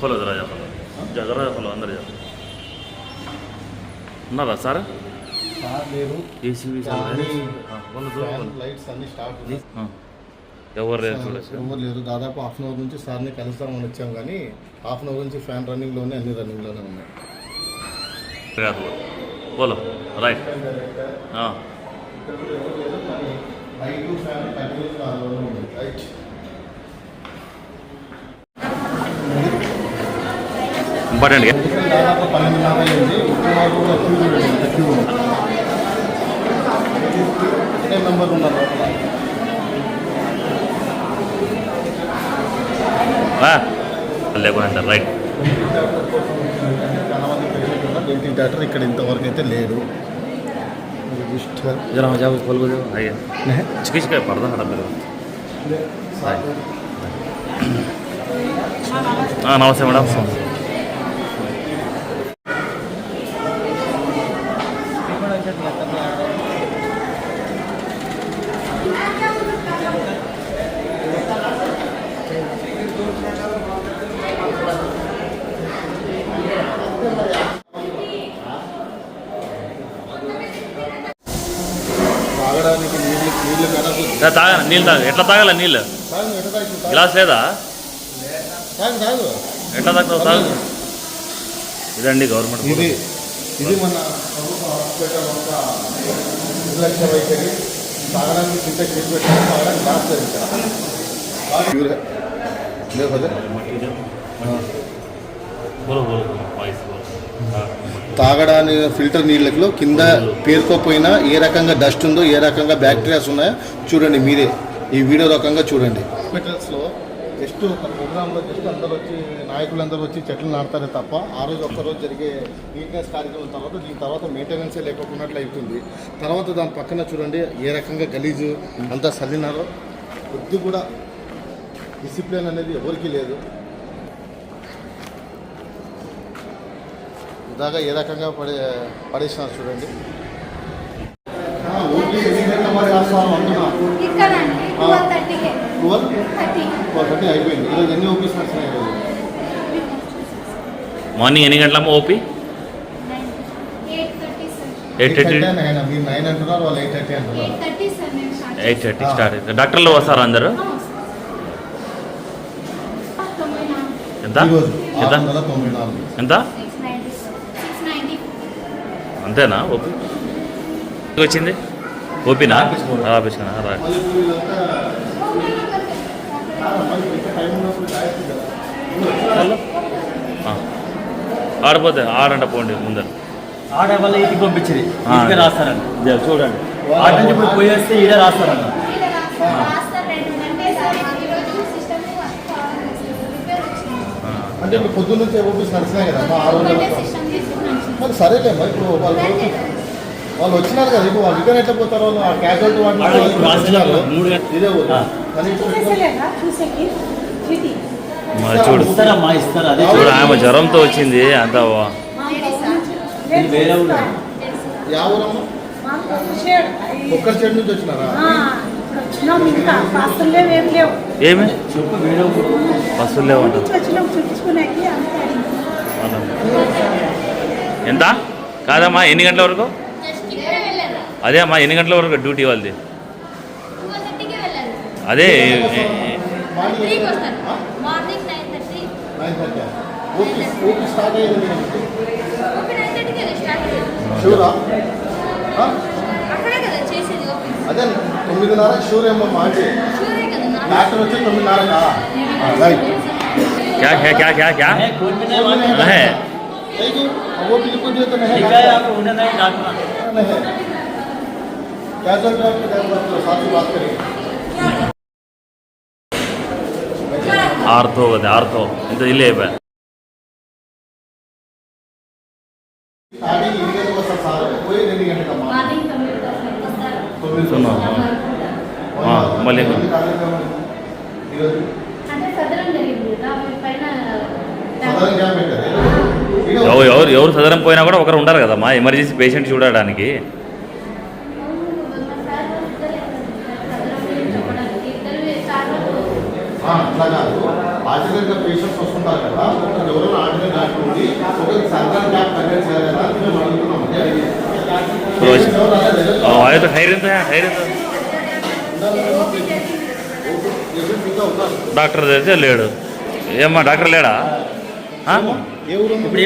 ఖోలో జరా ఫలో జరా ఫలో అందరు చెప్పాలి ఉన్నారా సార్ ఏసీబీ ఎవరు ఎవరు లేరు. దాదాపు హాఫ్ అన్ అవర్ నుంచి సార్ని కలుస్తామని వచ్చాం కానీ హాఫ్ అన్ అవర్ నుంచి ఫ్యాన్ రన్నింగ్లోనే అన్ని రన్నింగ్లోనే ఉన్నాయి. పోలో రైట్. రైట్. ఇంపార్టెంట్గా నెంబర్ లేకుండా రైట్ డెంటల్ డాక్టర్ ఇక్కడ ఇంతవరకు అయితే లేదు జరా జాబ్ పలుకు అయ్యా చికిత్స పడదా నమస్తే మేడం తాగ నీళ్ళు తాగ. ఎట్లా తాగాల నీళ్ళు? గ్లాస్ లేదా? ఎట్లా తాగుతావు? తాగు. ఇదండి గవర్నమెంట్ ఇది మన ప్రభుత్వ హాస్పిటల్ యొక్క నిర్లక్ష్య వైఖరి. సాగడానికి సిద్ధ చేసుకుంటే సాగడానికి రాష్ట్ర తాగడాని ఫిల్టర్ నీళ్ళలో కింద పేరుకోపోయినా ఏ రకంగా డస్ట్ ఉందో ఏ రకంగా బ్యాక్టీరియాస్ ఉన్నాయో చూడండి మీరే ఈ వీడియో రకంగా చూడండి. హాస్పిటల్స్లో జస్ట్ ఒక ప్రోగ్రాంలో జస్ట్ అందరూ వచ్చి నాయకులందరూ వచ్చి చెట్లు నాటుతారే తప్ప ఆ రోజు ఒక్కరోజు జరిగే నీట్నెస్ కార్యక్రమం తర్వాత దీని తర్వాత మెయింటెనెన్సే లేకపోయినట్లు అవుతుంది తర్వాత దాని పక్కన చూడండి ఏ రకంగా గలీజు అంతా చల్లినారో కొద్ది కూడా డిసిప్లిన్ అనేది ఎవరికీ లేదు. ఇదాగా ఏ రకంగా పడే పడేసినారు చూడండి. ఓన్లీ ఎన్ని గంటల మరి అంటున్నా ట్వెల్వ్ ట్వెల్వ్ థర్టీ అయిపోయింది. ఈరోజు ఎన్ని ఓపీస్ నడిచినాయి ఈరోజు? మార్నింగ్ ఎన్ని గంటలమ్మా ఓపీ ఎయిట్ థర్టీ నైన్ మీరు నైన్ అంటున్నారు వాళ్ళు ఎయిట్ థర్టీ అంటున్నారు. ఎయిట్ థర్టీ సార్ నేను స్టార్ట్ అవుతుంది డాక్టర్లు వస్తారా అందరు? ఎంత? ఎంత? ఎంత? అంతేనా ఓపీ వచ్చింది? ఓపీనా రాపించుకున్నా రా మళ్ళీ ఇప్పుడు వీళ్ళంతా మళ్ళీ ఇంకా టైం ఉన్నప్పుడు రాయొచ్చు కదా. ఆ. ఆడిపోతే ఆడంట పోండి ముందర. ఆడ వల్ల ఇంటికి పంపించింది. ఇంటికి రాస్తారంట. చూడండి. ఆట నుంచి ఇప్పుడు పోయి వస్తే ఈడ రాస్తారంట. రాస్తారు రెండు గంటే సార్ ఈరోజు సిస్టమ్ రిపేర్ వచ్చింది అంటే ఇప్పుడు పొద్దున్న నుంచి ఓపీస్ నడిచినాయి కదా సరేలే మరి ఇప్పుడు వాళ్ళు వాళ్ళు వచ్చినారు కదా ఇప్పుడు వాళ్ళు రిటర్న్ ఎట్లా పోతారు వాళ్ళు ఆ క్యాజువాలిటీ వాళ్ళు మూడు గంటలు. ఇదే ఊరు ఆ. కానీ ఇప్పుడు చూసేలేదా చూసేకి? చీటీ. మా చూడు. చూడు ఆమె జ్వరంతో వచ్చింది అంత ఒక్కరి చెడు నుంచి వచ్చినారా? బస్సులు లేవు లేవు. ఏమి? చెప్పు వేరే ఊరు. బస్సులు అంతే. ఎంత? కాదమ్మా ఎన్ని గంటల వరకు? అదే అమ్మా ఎన్ని గంటల వరకు డ్యూటీ వాళ్ళది టూ థర్టీకే వెళ్ళాలి అదే ఏ- ఏ- త్రీకి వస్తారు morning nine thirty nine thirty OP OP start అయ్యింది ఓపీ నైన్ థర్టీకి వెళ్ళి స్టార్ట్ అయ్యేది షూరా ఆ? అక్కడే కదా చేసేది ఓపీ అదే తొమ్మిదిన్నర షూర్ ఏమో మాటి షూరే కదా నా డాక్టర్ వచ్చి తొమ్మిదిన్నరకా రైట్ क्या क्या क्या क्या क्या है, कोई भी नहीं मालूम। है थैंक यू वो बिल्कुल जो तो नहीं ठीक है आप उन्हें नहीं डांटना नहीं कैजुअल डॉक्टर का बात करो साथ ही बात करेंगे ఆర్థో అదే ఆర్థో ఇంత ఇల్లే అయిపోయా స్టార్టింగ్ ఎన్ని గంటలకు వస్తారు సార్ పోయి రెండు గంటలమ్మా మార్నింగ్ తొమ్మిది వస్తారు తొమ్మిది సున్నా. ఆ, మళ్ళీ ఈరోజు అంటే సదరం జరిగింది కదా మీ పైన సదరం క్యాంప్ పెట్టారు ఎవరు ఎవరు ఎవరు సదరం పోయినా కూడా ఒకరు ఉండాలి కదమ్మా ఎమర్జెన్సీ పేషెంట్ చూడడానికి అట్లా కాదు. ఆర్డినరీగా పేషెంట్స్ వస్తుంటారు కదా ఒకరికి ఎవరైనా ఆర్డినరీ డాక్టర్ ఉండి ఒకరికి సర్కార్ క్యాప్ కండక్ట్ చేయాలి కదా అని మేము అడుగుతున్నాం డాక్టర్ అయితే లేడు. ఏమ్మా డాక్టర్ లేడా? చెప్పండి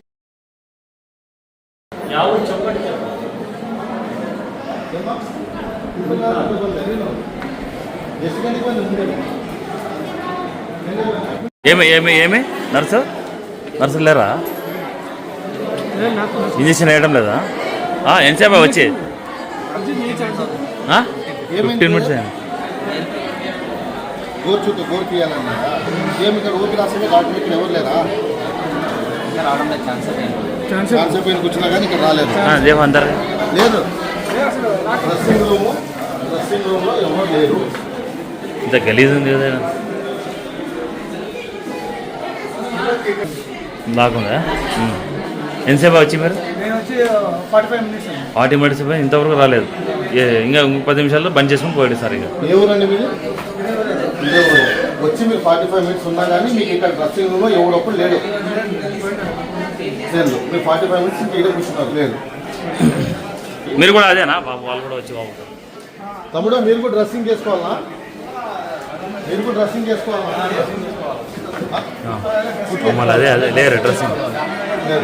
ఏమి ఏమి ఏమి? నర్సు? నర్సులు లేరా? ఇంజక్షన్ వేయడం లేదా? ఎంతసేపు వచ్చి? ఫిఫ్టీన్ మినిట్స్ అయింది. గోరు చుట్టూ గోరు తీయాలన్నా. ఏమి ఇక్కడ ఊపి రాసే డాక్టర్ ఇక్కడ ఎవరు లేరా? కాన్సెప్ట్ పైన కూర్చున్నా కానీ ఇక్కడ రాలేదు. దేవ అందరు. లేదు. డ్రెస్సింగ్ రూమ్ డ్రెస్సింగ్ రూమ్లో ఎవరు లేరు. ఇంత గలీజ్ ఉంది కదా. బాగుందా. ఎంతసేపు వచ్చి మీరు? నేను వచ్చి ఫార్టీ ఫైవ్ మినిట్స్ అండి ఫార్టీ మినిట్స్ ఇంతవరకు రాలేదు. ఇంకా ఇంకో పది నిమిషాల్లో బంద్ చేసుకుని పోయాడు సార్ ఇక. వచ్చి మీరు ఫార్టీ ఫైవ్ మినిట్స్ ఉన్నా కానీ మీకు ఇక్కడ డ్రెస్సింగ్ రూమ్లో ఎవడప్పుడు లేడు. లేదు మీరు ఫార్టీ ఫైవ్ మినిట్స్ ఇక్కడ కూర్చున్నారు లేదు. మీరు కూడా అదేనా? బాబు వాళ్ళు కూడా వచ్చి బాబు తమ్ముడు మీరు కూడా డ్రెస్సింగ్ చేసుకోవాలా? మీరు కూడా డ్రెస్సింగ్ చేసుకోవాలా? మళ్ళీ అదే అదే లేరు డ్రెస్సింగ్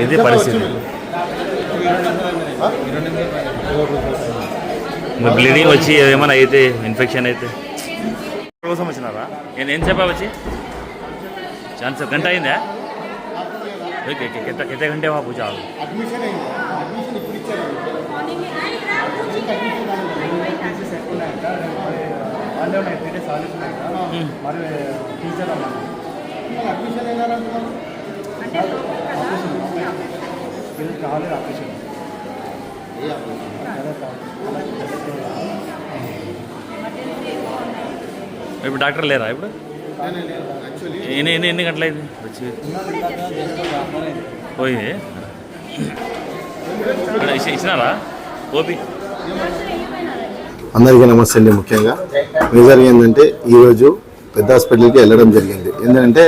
ఇది పరిస్థితి. బ్లీడింగ్ వచ్చి ఏమైనా అయితే ఇన్ఫెక్షన్ అయితే కోసం వచ్చినారా నేను ఎంతసేపు వచ్చి ఛాన్స్ గంట అయిందా ఓకే ఓకే కింద కింద గంటే వా పూజ మరి టీచర్ అన్నారు అడ్మిషన్ అయినారంటున్నారు వీళ్ళకి రాలేదు ఆపరేషన్ ఇప్పుడు డాక్టర్ లేరా ఇప్పుడు? యాక్చువల్లీ. ఎన్ని ఎన్ని ఎన్ని గంటలైంది వచ్చి పోయి ఇచ్చినారా? ఓపి. అందరికీ నమస్తే అండి ముఖ్యంగా. మేజర్ ఏంటంటే ఈరోజు పెద్ద హాస్పిటల్కి వెళ్ళడం జరిగింది. ఎందుకంటే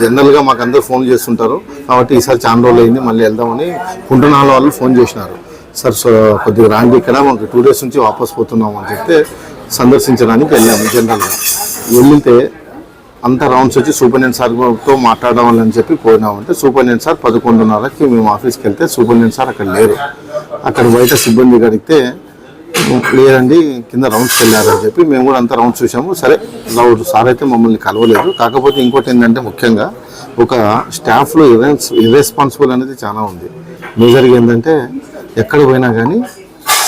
జనరల్గా మాకు అందరూ ఫోన్ చేస్తుంటారు. కాబట్టి ఈసారి చాలా రోజులు అయింది మళ్ళీ వెళ్దామని కుంటున్నాళ్ళ వాళ్ళు ఫోన్ చేసినారు. సార్ సో కొద్దిగా రాండి ఇక్కడ మాకు టూ డేస్ నుంచి వాపస్ పోతున్నాం అని చెప్తే సందర్శించడానికి వెళ్ళాము జనరల్గా వెళ్తే అంతా రౌండ్స్ వచ్చి సూపరింటెండెంట్ సార్తో అని చెప్పి పోయినామంటే సూపరింటెండెంట్ సార్ పదకొండున్నరకి మేము ఆఫీస్కి వెళ్తే సూపరింటెండెంట్ సార్ అక్కడ లేరు. అక్కడ బయట సిబ్బంది గడిగితే లేదండి కింద రౌండ్స్కి వెళ్ళారని చెప్పి మేము కూడా అంతా రౌండ్స్ చూసాము. సరే రౌండ్ సార్ అయితే మమ్మల్ని కలవలేదు. కాకపోతే ఇంకోటి ఏంటంటే ముఖ్యంగా ఒక స్టాఫ్లో ఇరెన్స్ ఇర్రెస్పాన్సిబుల్ అనేది చాలా ఉంది. మేజర్గా ఏంటంటే ఎక్కడ పోయినా కానీ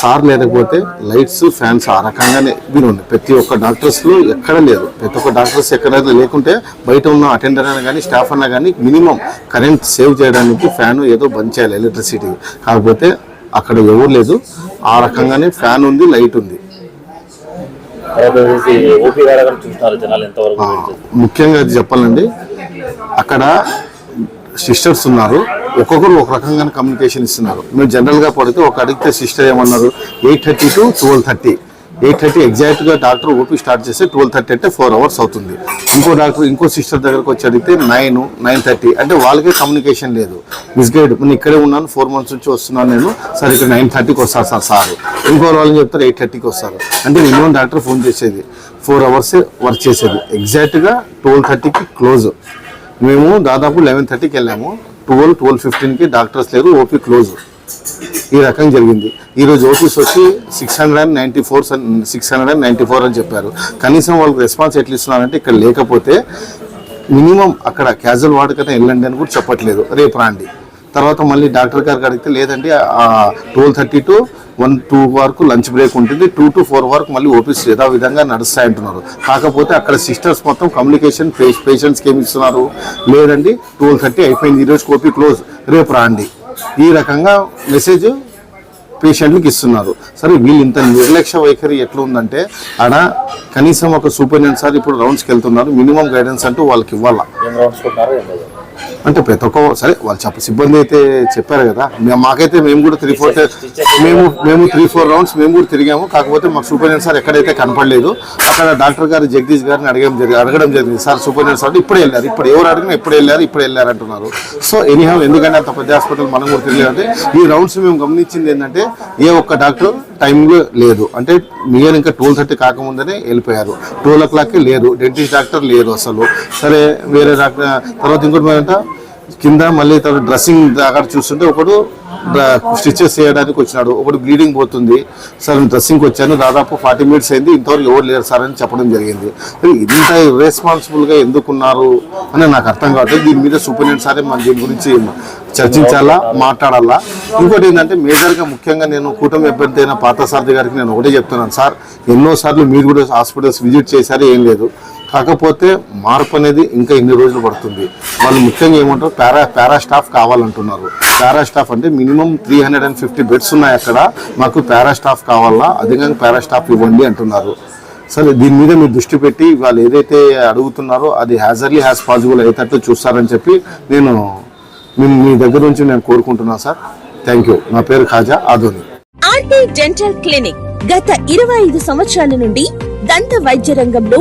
సార్ లేకపోతే లైట్స్ ఫ్యాన్స్ ఆ రకంగానే వీలు ఉంది ప్రతి ఒక్క డాక్టర్స్లో ఎక్కడ లేదు ప్రతి ఒక్క డాక్టర్స్ ఎక్కడ లేకుంటే బయట ఉన్న అటెండర్ అయినా కానీ స్టాఫ్ అన్నా కానీ మినిమం కరెంట్ సేవ్ చేయడానికి ఫ్యాన్ ఏదో బంద్ చేయాలి ఎలక్ట్రిసిటీ కాకపోతే అక్కడ ఎవరు లేదు ఆ రకంగానే ఫ్యాన్ ఉంది లైట్ ఉంది. ముఖ్యంగా అది చెప్పాలండి అక్కడ సిస్టర్స్ ఉన్నారు ఒక్కొక్కరు ఒక రకంగా కమ్యూనికేషన్ ఇస్తున్నారు. మేము జనరల్గా పడితే ఒక అడిగితే సిస్టర్ ఏమన్నారు? Eight thirty to twelve thirty. Eight thirty ఎగ్జాక్ట్గా డాక్టర్ ఓపీ స్టార్ట్ చేస్తే ట్వెల్వ్ థర్టీ అంటే ఫోర్ అవర్స్ అవుతుంది. ఇంకో డాక్టర్ ఇంకో సిస్టర్ దగ్గరకు వచ్చి అడిగితే నైన్ నైన్ థర్టీ అంటే వాళ్ళకే కమ్యూనికేషన్ లేదు. మిస్గైడ్ నేను ఇక్కడే ఉన్నాను ఫోర్ మంత్స్ నుంచి వస్తున్నాను నేను. సార్ ఇక్కడ నైన్ థర్టీకి వస్తారు సార్ సార్. ఇంకో వాళ్ళని చెప్తారు ఎయిట్ థర్టీకి వస్తారు. అంటే మినిమం డాక్టర్ ఫోన్ చేసేది. ఫోర్ అవర్స్ వర్క్ చేసేది. ఎగ్జాక్ట్గా ట్వెల్వ్ థర్టీకి క్లోజ్. మేము దాదాపు లెవెన్ థర్టీకి వెళ్ళాము. ట్వెల్వ్ ట్వెల్వ్ ఫిఫ్టీన్కి డాక్టర్స్ లేరు ఓపీ క్లోజ్. ఈ రకం జరిగింది. ఈరోజు ఓపీస్ వచ్చి six hundred and ninety four six hundred and ninety four అని చెప్పారు. కనీసం వాళ్ళకి రెస్పాన్స్ ఎట్లా ఇస్తున్నారంటే ఇక్కడ లేకపోతే మినిమం అక్కడ క్యాజువల్ వార్డ్ వెళ్ళండి అని కూడా చెప్పట్లేదు. రేపు రాండి తర్వాత మళ్ళీ డాక్టర్ గారికి అడిగితే లేదండి twelve thirty to one two వరకు లంచ్ బ్రేక్ ఉంటుంది. టూ టు ఫోర్ వరకు మళ్ళీ ఓపీస్ యథావిధంగా నడుస్తాయి అంటున్నారు. కాకపోతే అక్కడ సిస్టర్స్ మొత్తం కమ్యూనికేషన్ పేషెంట్స్కి ఏమి ఇస్తున్నారు? లేదండి ట్వెల్వ్ థర్టీ అయిపోయింది. ఈరోజు ఓపీ క్లోజ్. రేపు రాండి ఈ రకంగా మెసేజ్ పేషెంట్లకు ఇస్తున్నారు. సరే వీళ్ళు ఇంత నిర్లక్ష్య వైఖరి ఎట్లా ఉందంటే ఆడ కనీసం ఒక సూపరింటెండెంట్ సార్ ఇప్పుడు రౌండ్స్కి వెళ్తున్నారు. మినిమం గైడెన్స్ అంటూ వాళ్ళకి ఇవ్వాలా? అంటే ప్రతి ఒక్క సరే వాళ్ళు చెప్ప సిబ్బంది అయితే చెప్పారు కదా. మాకైతే మేము కూడా త్రీ ఫోర్ మేము మేము త్రీ ఫోర్ రౌండ్స్ మేము కూడా తిరిగాము. కాకపోతే మాకు సూపరింటెండెంట్ సార్ ఎక్కడైతే కనపడలేదు అక్కడ డాక్టర్ గారు జగదీష్ గారిని అడగడం జరిగింది అడగడం జరిగింది. సార్ సూపరింటెండెంట్ సార్ ఇప్పుడే వెళ్ళారు. ఇప్పుడు ఎవరు అడిగినా ఇప్పుడు వెళ్ళారు ఇప్పుడే వెళ్ళారు అంటున్నారు. సో ఎనీహౌ ఎందుకంటే అంత పెద్ద హాస్పిటల్ మనం కూడా తెలియదంటే ఈ రౌండ్స్ మేము గమనించింది ఏంటంటే ఏ ఒక్క డాక్టర్ టైంలో లేదు. అంటే మీరు ఇంకా టూల్ థర్టీ కాకముందనే వెళ్ళిపోయారు. టూల్ ఓ క్లాక్కి లేదు. డెంటిస్ట్ డాక్టర్ లేరు అసలు. సరే వేరే డాక్టర్ తర్వాత ఇంకోటి అంటే కింద మళ్ళీ తర్వాత డ్రెస్సింగ్ అక్కడ చూస్తుంటే ఒకడు స్టిచెస్ చేయడానికి వచ్చినాడు. ఒకడు బ్లీడింగ్ పోతుంది. సార్ నేను డ్రెస్సింగ్కి వచ్చాను. దాదాపు ఫార్టీ మినిట్స్ అయింది. ఇంతవరకు ఎవరు లేరు సార్ అని చెప్పడం జరిగింది. ఇంత రెస్పాన్సిబుల్గా ఎందుకున్నారు అని నాకు అర్థం కావట్లేదు. దీని మీద సూపరింటెండెంట్ సారే మన దీని గురించి చర్చించాలా? మాట్లాడాలా? ఇంకోటి ఏంటంటే మేజర్గా ముఖ్యంగా నేను కూటమి అభ్యర్థి అయిన పార్థసారథి గారికి నేను ఒకటే చెప్తున్నాను. సార్ ఎన్నోసార్లు మీరు కూడా హాస్పిటల్స్ విజిట్ చేశారు. ఏం లేదు. కాకపోతే మార్పు అనేది ఇంకా ఎన్ని రోజులు పడుతుంది? వాళ్ళు ముఖ్యంగా ఏమంటారు పారా పారా స్టాఫ్ కావాలంటున్నారు. పారా స్టాఫ్ అంటే minimum three hundred and fifty beds ఉన్నాయి అక్కడ. మాకు పారా స్టాఫ్ కావాలా? అధికంగా పారా స్టాఫ్ ఇవ్వండి అంటున్నారు. సరే దీని మీద మీరు దృష్టి పెట్టి వాళ్ళు ఏదైతే అడుగుతున్నారో అది హ్యాజర్లీ హ్యాస్ పాసిబుల్ అయ్యేటట్టు చూస్తారని చెప్పి నేను మీ మీ దగ్గర నుంచి నేను కోరుకుంటున్నాను సార్. థ్యాంక్ యూ నా పేరు Khaja Adoni RT dental clinic గత ఇరవై ఐదు సంవత్సరాల నుండి దంత వైద్య రంగంలో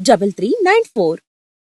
double three nine four